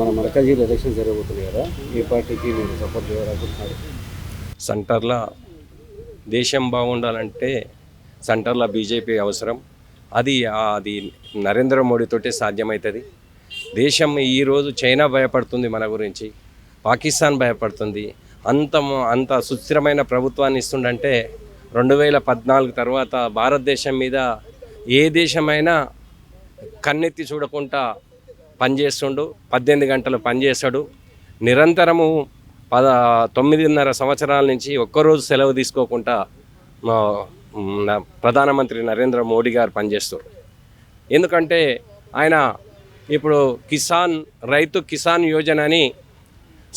మన మరకజీలో ఎలక్షన్ జరగబోతుంది కదా ఏ పార్టీకి మీరు సపోర్ట్ చేయాలనుకుంటున్నారు. సెంటర్లో దేశం బాగుండాలంటే సెంటర్లో బీజేపీ అవసరం. అది అది నరేంద్ర మోడీతోటే సాధ్యమవుతుంది దేశం ఈరోజు చైనా భయపడుతుంది మన గురించి పాకిస్తాన్ భయపడుతుంది. అంత అంత సుస్థిరమైన ప్రభుత్వాన్ని ఇస్తుండంటే రెండు వేల పద్నాలుగు తర్వాత భారతదేశం మీద ఏ దేశమైనా కన్నెత్తి చూడకుండా పనిచేస్తుండు పద్దెనిమిది గంటలు పనిచేశాడు నిరంతరము పద తొమ్మిదిన్నర సంవత్సరాల నుంచి ఒక్కరోజు సెలవు తీసుకోకుండా ప్రధానమంత్రి నరేంద్ర మోడీ గారు పనిచేస్తారు ఎందుకంటే ఆయన ఇప్పుడు కిసాన్ రైతు కిసాన్ యోజన అని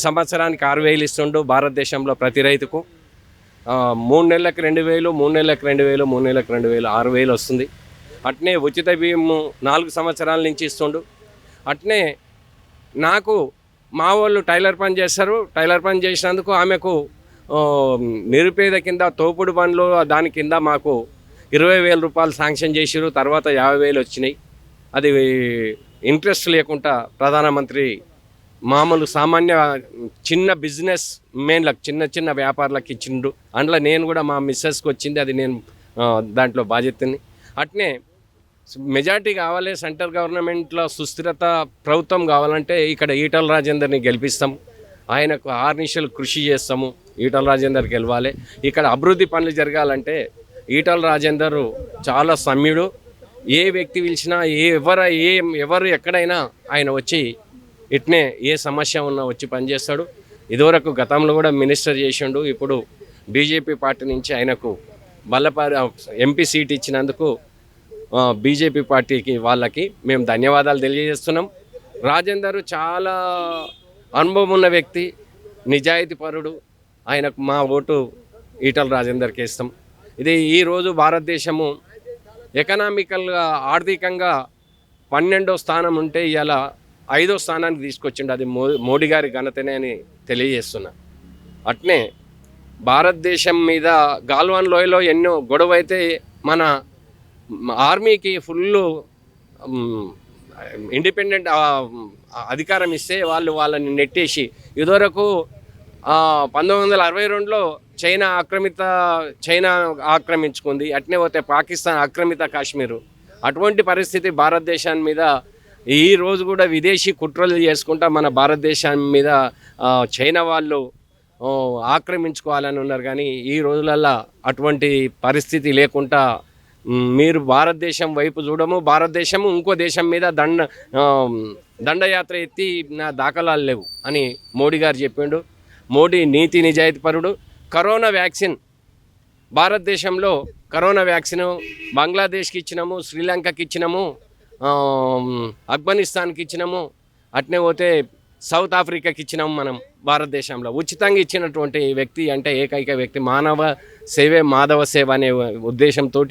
సంవత్సరానికి ఆరు వేలు ఇస్తుండు భారతదేశంలో ప్రతి రైతుకు. మూడు నెలలకు రెండు వేలు మూడు నెలలకు రెండు వేలు మూడు నెలలకు రెండు వేలు ఆరు వేలు వస్తుంది. అట్నే ఉచిత బియ్యము నాలుగు సంవత్సరాల నుంచి ఇస్తుండు. అట్నే నాకు మా వాళ్ళు టైలర్ పని చేస్తారు. టైలర్ పని చేసినందుకు ఆమెకు నిరుపేద కింద తోపుడు పనులు దాని కింద మాకు ఇరవై వేల రూపాయలు శాంక్షన్ చేసిరు తర్వాత యాభై వేలు వచ్చినాయి. అది ఇంట్రెస్ట్ లేకుండా ప్రధానమంత్రి మామూలు సామాన్య చిన్న బిజినెస్ మెయిన్లకు చిన్న చిన్న వ్యాపారులకు ఇచ్చిండు అందులో నేను కూడా మా మిస్సెస్కి వచ్చింది. అది నేను దాంట్లో బాధ్యతని. అట్నే మెజార్టీ కావాలి సెంట్రల్ గవర్నమెంట్లో సుస్థిరత ప్రభుత్వం కావాలంటే ఇక్కడ ఈటల రాజేందర్ని గెలిపిస్తాం. ఆయనకు ఆర్నిషలు కృషి చేస్తాము. ఈటల రాజేందర్ గెలవాలి. ఇక్కడ అభివృద్ధి పనులు జరగాలంటే ఈటల రాజేందర్ చాలా సమ్యుడు. ఏ వ్యక్తి పిలిచినా ఏ ఎవరు ఏ ఎవరు ఎక్కడైనా ఆయన వచ్చి ఇట్నే ఏ సమస్య ఉన్నా వచ్చి పనిచేస్తాడు. ఇదివరకు గతంలో కూడా మినిస్టర్ చేసిండు. ఇప్పుడు బీజేపీ పార్టీ నుంచి ఆయనకు బల్లపారి ఎంపీ సీట్ ఇచ్చినందుకు బీజేపీ పార్టీకి వాళ్ళకి మేము ధన్యవాదాలు తెలియజేస్తున్నాం. రాజేందర్ చాలా అనుభవం ఉన్న వ్యక్తి నిజాయితీ పరుడు. ఆయనకు మా ఓటు ఈటల రాజేందర్కి ఇస్తాం. ఇది ఈరోజు భారతదేశము ఎకనామికల్గా ఆర్థికంగా పన్నెండో స్థానం ఉంటే ఇలా ఐదో స్థానానికి తీసుకొచ్చిండు అది మో మోడీ గారి ఘనతనే అని తెలియజేస్తున్నా. అట్నే భారతదేశం మీద గాల్వాన్ లోయలో ఎన్నో గొడవ అయితే మన ఆర్మీకి ఫుల్ ఇండిపెండెంట్ అధికారం ఇస్తే వాళ్ళు వాళ్ళని నెట్టేసి ఇదివరకు పంతొమ్మిది వందల అరవై రెండులో చైనా ఆక్రమిత చైనా ఆక్రమించుకుంది అట్నే పోతే పాకిస్తాన్ ఆక్రమిత కాశ్మీరు. అటువంటి పరిస్థితి భారతదేశాన్ని మీద ఈ రోజు కూడా విదేశీ కుట్రలు చేసుకుంటా మన భారతదేశం మీద చైనా వాళ్ళు ఆక్రమించుకోవాలని ఉన్నారు. కానీ ఈ రోజులల్లో అటువంటి పరిస్థితి లేకుండా మీరు భారతదేశం వైపు చూడము భారతదేశము ఇంకో దేశం మీద దండ దండయాత్ర ఎత్తి నా దాఖలాలు లేవు అని మోడీ గారు చెప్పిండు. మోడీ నీతి నిజాయితీపరుడు కరోనా వ్యాక్సిన్ భారతదేశంలో కరోనా వ్యాక్సిన్ బంగ్లాదేశ్కి ఇచ్చినాము శ్రీలంకకి ఇచ్చినాము ఆఫ్ఘనిస్తాన్కి ఇచ్చినాము అట్నే పోతే సౌత్ ఆఫ్రికాకి ఇచ్చినాము మనం భారతదేశంలో. ఉచితంగా ఇచ్చినటువంటి వ్యక్తి అంటే ఏకైక వ్యక్తి మానవ సేవే మాధవ సేవ అనే ఉద్దేశంతో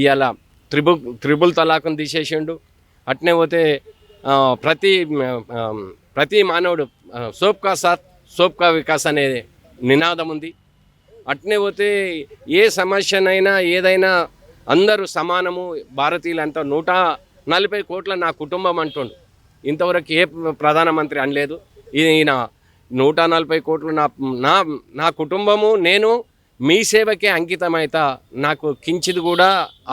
ఇవాళ త్రిబుల్ త్రిబుల్ తలాకును తీసేసిండు. అట్నే పోతే ప్రతి ప్రతి మానవుడు సోప్కా సార్ కా సాత్ వికాస్ అనే నినాదం ఉంది. అట్నే పోతే ఏ సమస్యనైనా ఏదైనా అందరూ సమానము భారతీయులంతా నూట నలభై కోట్ల నా కుటుంబం అంటుండు. ఇంతవరకు ఏ ప్రధానమంత్రి అనలేదు. ఈయన నూట నలభై కోట్లు నా నా నా కుటుంబము నేను మీ సేవకే అంకితమైతా. నాకు కించిది కూడా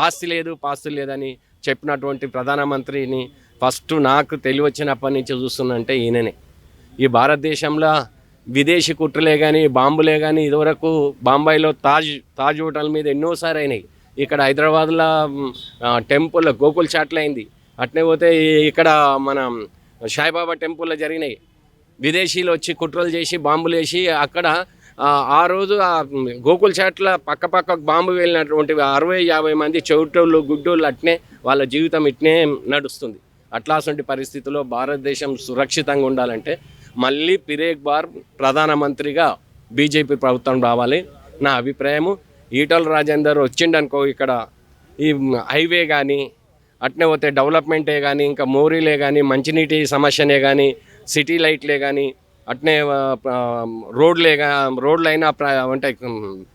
ఆస్తి లేదు పాస్తి లేదని చెప్పినటువంటి ప్రధానమంత్రిని ఫస్ట్ నాకు తెలివచ్చినప్పటి నుంచి చూస్తున్నంటే ఈయననే. ఈ భారతదేశంలో విదేశీ కుట్రలే కానీ బాంబులే కానీ ఇదివరకు బాంబాయిలో తాజ్ తాజ్ హోటల్ మీద ఎన్నోసారి అయినాయి ఇక్కడ హైదరాబాద్లో టెంపుల్ గోకుల్ చాట్లు అయింది. అట్నే పోతే ఇక్కడ మన సాయిబాబా టెంపుల్లో జరిగినాయి. విదేశీలు వచ్చి కుట్రలు చేసి బాంబులు వేసి అక్కడ ఆ, రోజు ఆ గోకుల్ చాట్ల పక్క పక్క బాంబు వెళ్ళినటువంటి అరవై యాభై మంది చెవిటోళ్ళు గుడ్డోళ్ళు అట్నే వాళ్ళ జీవితం ఇట్నే నడుస్తుంది. అట్లాంటి పరిస్థితుల్లో భారతదేశం సురక్షితంగా ఉండాలంటే మళ్ళీ పిరేక్ బార్ ప్రధానమంత్రిగా బీజేపీ ప్రభుత్వం రావాలి. నా అభిప్రాయము ఈటల రాజేందర్ వచ్చిండనుకో ఇక్కడ ఈ హైవే కానీ అట్నే పోతే డెవలప్మెంటే కానీ ఇంకా మోరీలే కానీ మంచినీటి సమస్యనే కానీ సిటీ లైట్లే కానీ అట్నే రోడ్లే రోడ్లు అయినా ప్ర- అంటే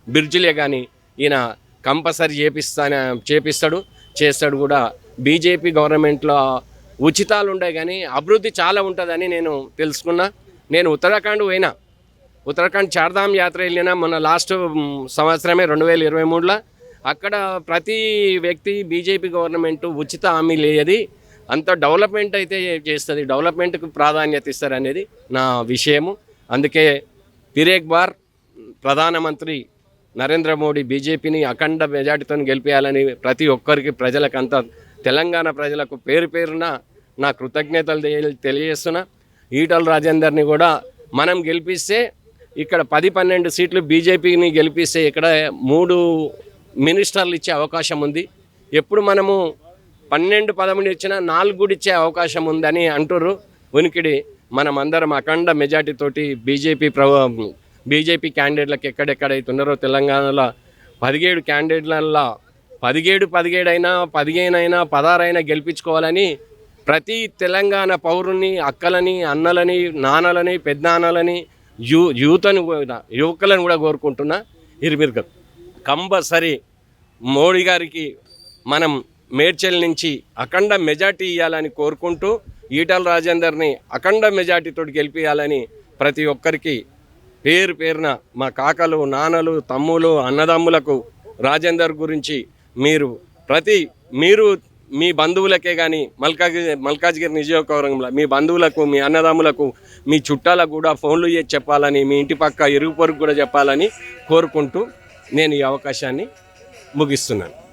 బ్రిడ్జ్లే కానీ ఈయన కంపల్సరీ చేపిస్తా చేపిస్తాడు. చేస్తాడు కూడా. బీజేపీ గవర్నమెంట్లో ఉచితాలు ఉండే కానీ అభివృద్ధి చాలా ఉంటుందని నేను తెలుసుకున్నా. నేను ఉత్తరాఖండ్ పోయినా. ఉత్తరాఖండ్ చార్ధామ్ యాత్ర వెళ్ళిన మొన్న లాస్ట్ సంవత్సరమే రెండు వేల ఇరవై మూడులో. అక్కడ ప్రతి వ్యక్తి బీజేపీ గవర్నమెంట్ ఉచిత హామీ లేది అంత డెవలప్మెంట్ అయితే చేస్తుంది. డెవలప్మెంట్కు ప్రాధాన్యత ఇస్తారు అనేది నా విషయము. అందుకే ఫిరేక్ బార్ ప్రధానమంత్రి నరేంద్ర మోడీ బీజేపీని అఖండ మెజార్టీతో గెలిపేయాలని ప్రతి ఒక్కరికి ప్రజలకంతా తెలంగాణ ప్రజలకు పేరు పేరున నా కృతజ్ఞతలు తెలియజేస్తున్నా. ఈటల రాజేందర్ని కూడా మనం గెలిపిస్తే ఇక్కడ పది పన్నెండు సీట్లు బీజేపీని గెలిపిస్తే ఇక్కడ మూడు మినిస్టర్లు ఇచ్చే అవకాశం ఉంది. ఎప్పుడు మనము పన్నెండు పదమూడు ఇచ్చినా నాలుగు కూడా ఇచ్చే అవకాశం ఉందని అంటుర్రు ఉనికిడి. మనమందరం అఖండ మెజార్టీ తోటి బీజేపీ ప్రభు బీజేపీ క్యాండిడేట్లకు ఎక్కడెక్కడైతే ఉన్నారో తెలంగాణలో పదిహేడు క్యాండిడేట్లలో పదిహేడు పదిహేడు అయినా పదిహేను అయినా పదహారైనా గెలిపించుకోవాలని ప్రతి తెలంగాణ పౌరుని అక్కలని అన్నలని నాన్నలని పెద్దనాన్నలని యూ యూతని కూడా యువకులను కూడా కోరుకుంటున్నా. ఇది మీరు కంపల్సరీ మోడీ గారికి మనం మేడ్చల్ నుంచి అఖండ మెజార్టీ ఇవ్వాలని కోరుకుంటూ ఈటల రాజేందర్ని అఖండ మెజార్టీతో గెలిపించాలని ప్రతి ఒక్కరికి పేరు పేరున మా కాకలు నాన్నలు తమ్ములు అన్నదమ్ములకు రాజేందర్ గురించి మీరు ప్రతి మీరు మీ బంధువులకే కానీ మల్కాజ్గిరి మల్కాజ్గిరి నియోజకవర్గంలో మీ బంధువులకు మీ అన్నదమ్ములకు మీ చుట్టాలకు కూడా ఫోన్లు చేసి చెప్పాలని మీ ఇంటి పక్క ఇరుగు పొరుగు కూడా చెప్పాలని కోరుకుంటూ నేను ఈ అవకాశాన్ని ముగిస్తున్నాను.